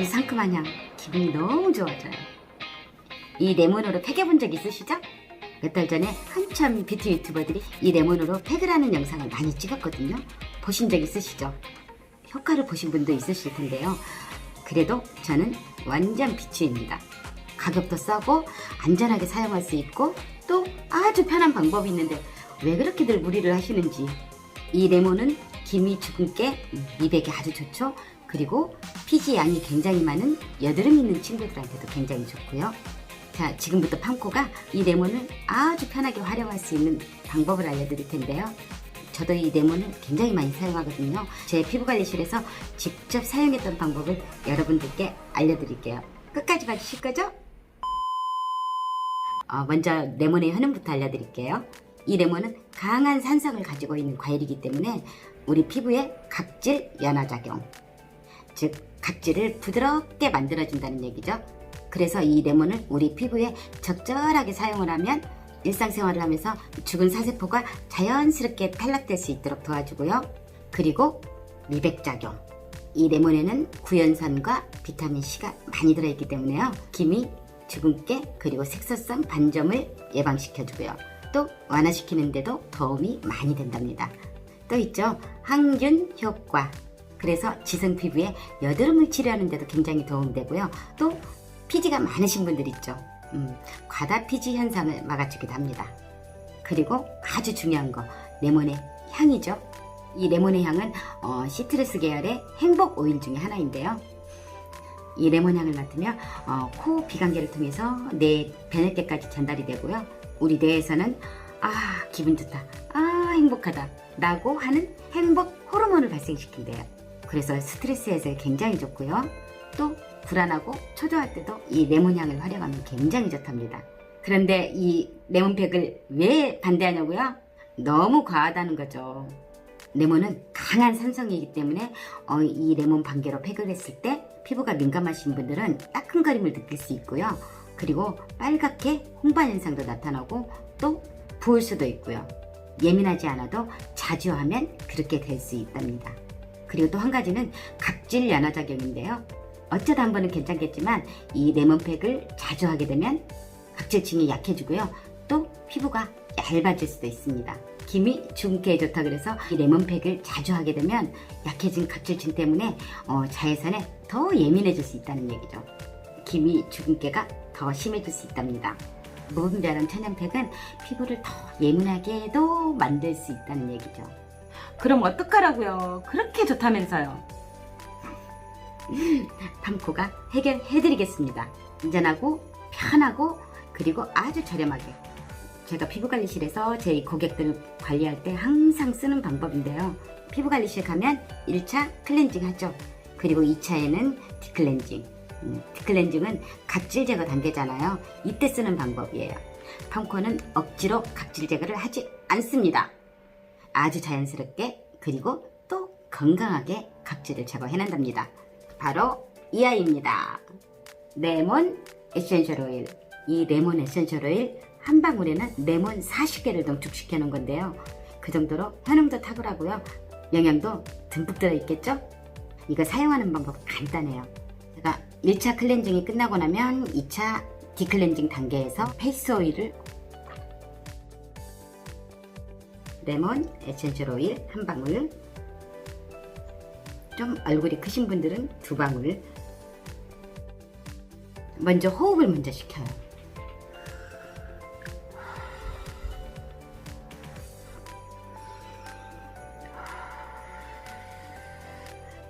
이 상큼한 향 기분이 너무 좋아져요. 이 레몬으로 팩해본 적 있으시죠? 몇 달 전에 한참 뷰티 유튜버들이 이 레몬으로 팩을 하는 영상을 많이 찍었거든요. 보신 적 있으시죠? 효과를 보신 분도 있으실 텐데요. 그래도 저는 완전 비추입니다. 가격도 싸고 안전하게 사용할 수 있고 또 아주 편한 방법이 있는데 왜 그렇게들 무리를 하시는지 이 레몬은 김이 죽은 게 미백에 아주 좋죠. 그리고 피지 양이 굉장히 많은 여드름 있는 친구들한테도 굉장히 좋고요. 자, 지금부터 팜코가 이 레몬을 아주 편하게 활용할 수 있는 방법을 알려드릴 텐데요. 저도 이 레몬을 굉장히 많이 사용하거든요. 제 피부관리실에서 직접 사용했던 방법을 여러분들께 알려드릴게요. 끝까지 봐주실 거죠? 어, 먼저 레몬의 효능부터 알려드릴게요. 이 레몬은 강한 산성을 가지고 있는 과일이기 때문에 우리 피부에 각질 연화작용, 즉 각질을 부드럽게 만들어준다는 얘기죠. 그래서 이 레몬을 우리 피부에 적절하게 사용을 하면 일상생활을 하면서 죽은 사세포가 자연스럽게 탈락될 수 있도록 도와주고요. 그리고 미백작용. 이 레몬에는 구연산과 비타민C가 많이 들어있기 때문에요. 기미, 주근깨, 그리고 색소성 반점을 예방시켜주고요. 또 완화시키는데도 도움이 많이 된답니다. 또 있죠. 항균 효과. 그래서 지성 피부에 여드름을 치료하는 데도 굉장히 도움되고요. 또 피지가 많으신 분들 있죠. 음, 과다 피지 현상을 막아주기도 합니다. 그리고 아주 중요한 거 레몬의 향이죠. 이 레몬의 향은 어, 시트러스 계열의 행복 오일 중에 하나인데요. 이 레몬 향을 맡으면 어, 코 비강계를 통해서 뇌 변액계까지 전달이 되고요. 우리 뇌에서는 아 기분 좋다, 아 행복하다 라고 하는 행복 호르몬을 발생시킨대요. 그래서 스트레스 해소에 굉장히 좋고요. 또 불안하고 초조할 때도 이 레몬 향을 활용하면 굉장히 좋답니다. 그런데 이 레몬팩을 왜 반대하냐고요? 너무 과하다는 거죠. 레몬은 강한 산성이기 때문에 어, 이 레몬 반개로 팩을 했을 때 피부가 민감하신 분들은 따끔거림을 느낄 수 있고요. 그리고 빨갛게 홍반 현상도 나타나고 또 부을 수도 있고요. 예민하지 않아도 자주 하면 그렇게 될 수 있답니다. 그리고 또 한 가지는 각질 연화작용인데요. 어쩌다 한 번은 괜찮겠지만 이 레몬팩을 자주 하게 되면 각질층이 약해지고요. 또 피부가 얇아질 수도 있습니다. 김이 주근깨에 좋다 그래서 이 레몬팩을 자주 하게 되면 약해진 각질층 때문에 어, 자외선에 더 예민해질 수 있다는 얘기죠. 김이 주근깨가 더 심해질 수 있답니다. 무분별한 천연팩은 피부를 더 예민하게 도 만들 수 있다는 얘기죠. 그럼 어떡하라고요? 그렇게 좋다면서요. 팜코가 해결해드리겠습니다. 안전하고 편하고 그리고 아주 저렴하게. 제가 피부관리실에서 제 고객들 관리할 때 항상 쓰는 방법인데요. 피부관리실 가면 1차 클렌징 하죠. 그리고 2차에는 디클렌징. 음, 디클렌징은 각질 제거 단계잖아요. 이때 쓰는 방법이에요. 팜코는 억지로 각질 제거를 하지 않습니다. 아주 자연스럽게 그리고 또 건강하게 각질을 제거해낸답니다. 바로 이 아이입니다. 레몬 에센셜 오일. 이 레몬 에센셜 오일 한 방울에는 레몬 40개를 농축시켜 놓은 건데요. 그 정도로 효능도 탁월하고요. 영양도 듬뿍 들어있겠죠? 이거 사용하는 방법 간단해요. 제가 1차 클렌징이 끝나고 나면 2차 디클렌징 단계에서 페이스 오일을 레몬 에센셜 오일 한 방울 좀 얼굴이 크신 분들은 두 방울 먼저 호흡을 먼저 시켜요.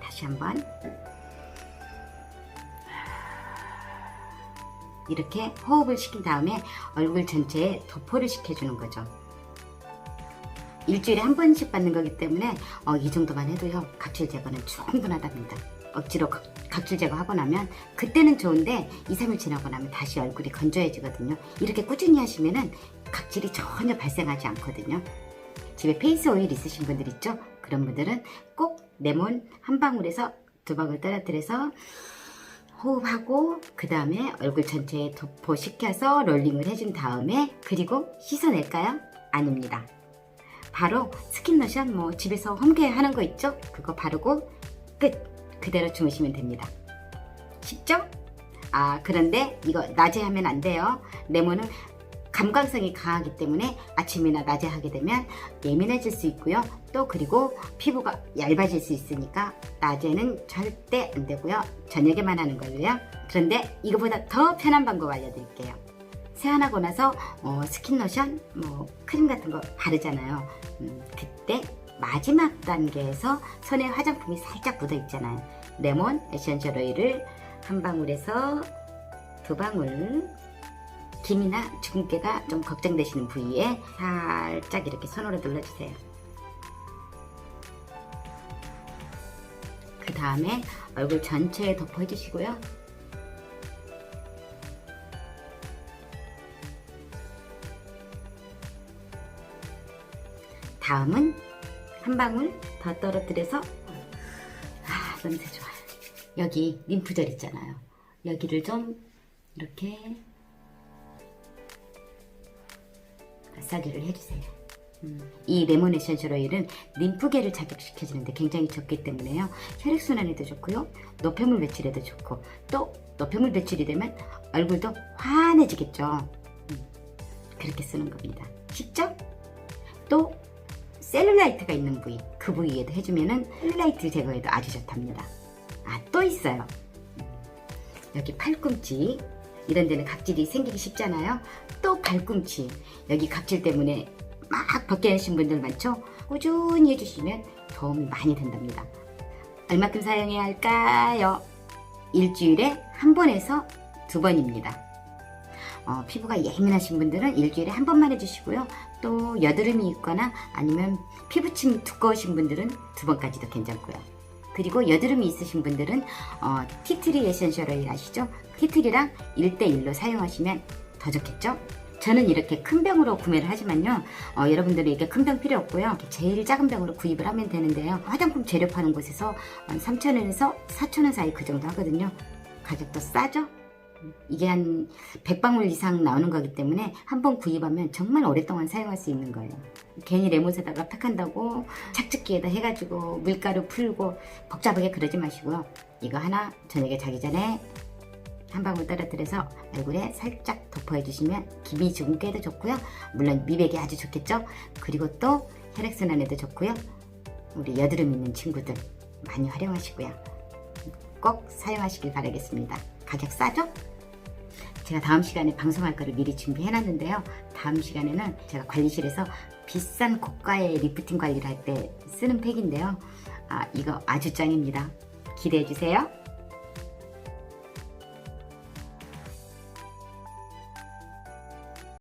다시 한번 이렇게 호흡을 시킨 다음에 얼굴 전체에 도포를 시켜주는 거죠. 일주일에 한 번씩 받는 거기 때문에 어, 이 정도만 해도요 각질 제거는 충분하답니다. 억지로 각- 각질 제거하고 나면 그때는 좋은데 2, 3일 지나고 나면 다시 얼굴이 건조해지거든요. 이렇게 꾸준히 하시면은 각질이 전혀 발생하지 않거든요. 집에 페이스 오일 있으신 분들 있죠? 그런 분들은 꼭 레몬 한 방울에서 두 방울 떨어뜨려서 호흡하고 그 다음에 얼굴 전체에 도포시켜서 롤링을 해준 다음에 그리고 씻어낼까요? 아닙니다. 바로 스킨 로션 뭐 집에서 홈케어 하는 거 있죠? 그거 바르고 끝! 그대로 주무시면 됩니다. 쉽죠? 아 그런데 이거 낮에 하면 안 돼요. 레몬은 감광성이 강하기 때문에 아침이나 낮에 하게 되면 예민해질 수 있고요. 또 그리고 피부가 얇아질 수 있으니까 낮에는 절대 안 되고요. 저녁에만 하는 걸로요. 그런데 이거보다 더 편한 방법 알려드릴게요. 세안하고 나서 어, 스킨 로션, 뭐 크림 같은 거 바르잖아요. 음, 그때 마지막 단계에서 손에 화장품이 살짝 묻어 있잖아요. 레몬 에센셜 오일을 한 방울에서 두 방울 김이나 주근깨가 좀 걱정되시는 부위에 살짝 이렇게 손으로 눌러주세요. 그 다음에 얼굴 전체에 덮어주시고요. 다음은 한 방울 더 떨어뜨려서 아 냄새 좋아요. 여기 림프절 있잖아요. 여기를 좀 이렇게 마사지를 해주세요. 음, 이 레몬 에센셜 오일은 림프계를 자극시켜주는데 굉장히 좋기 때문에요. 혈액순환에도 좋고요. 노폐물 배출에도 좋고 또 노폐물 배출이 되면 얼굴도 환해지겠죠. 음, 그렇게 쓰는 겁니다. 쉽죠? 또 셀룰라이트가 있는 부위 그 부위에도 해주면은 셀룰라이트 제거에도 아주 좋답니다. 아 또 있어요. 음, 여기 팔꿈치 이런 데는 각질이 생기기 쉽잖아요. 또 발꿈치 여기 각질 때문에 막 벗겨내신 분들 많죠? 꾸준히 해주시면 도움이 많이 된답니다. 얼마큼 사용해야 할까요? 일주일에 한 번에서 두 번입니다. 어, 피부가 예민하신 분들은 일주일에 한 번만 해주시고요. 또 여드름이 있거나 아니면 피부침이 두꺼우신 분들은 두 번까지도 괜찮고요. 그리고 여드름이 있으신 분들은 어, 티트리 에센셜 오일 아시죠? 티트리랑 1대1로 사용하시면 더 좋겠죠? 저는 이렇게 큰 병으로 구매를 하지만요. 어, 여러분들은 이렇게 큰 병 필요 없고요. 제일 작은 병으로 구입을 하면 되는데요. 화장품 재료 파는 곳에서 한 3,000원에서 4,000원 사이 그 정도 하거든요. 가격도 싸죠? 이게 한 100방울 이상 나오는 거기 때문에 한 번 구입하면 정말 오랫동안 사용할 수 있는 거예요. 괜히 레몬에다가 팩한다고 착즙기에다 해가지고 물가루 풀고 복잡하게 그러지 마시고요. 이거 하나 저녁에 자기 전에 한 방울 떨어뜨려서 얼굴에 살짝 덮어주시면 기미 주근깨도 좋고요. 물론 미백이 아주 좋겠죠. 그리고 또 혈액순환에도 좋고요. 우리 여드름 있는 친구들 많이 활용하시고요. 꼭 사용하시길 바라겠습니다. 가격 싸죠? 제가 다음 시간에 방송할 거를 미리 준비해놨는데요. 다음 시간에는 제가 관리실에서 비싼 고가의 리프팅 관리를 할 때 쓰는 팩인데요. 아, 이거 아주 짱입니다. 기대해주세요.